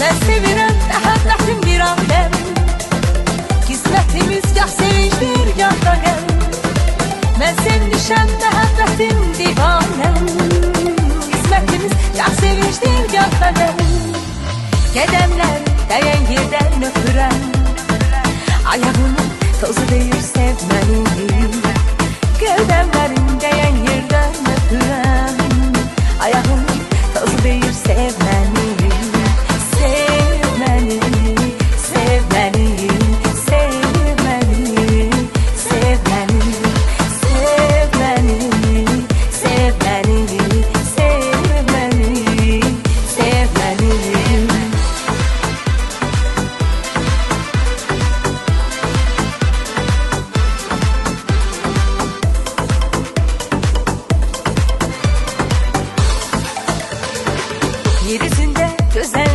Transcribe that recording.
Ben sevirem tehaddahim bir alem Kismetimiz gah sevinçtir gah da gem Ben sen düşem tehaddahim divanem Kismetimiz gah sevinçtir gah da gem Gedemler değen yerden öpürem. Ayağımın tozu değil sevmenin Gedemlerin değen yerden öpürem. Ayağımın tozu değil sevmenin gerisinde gözler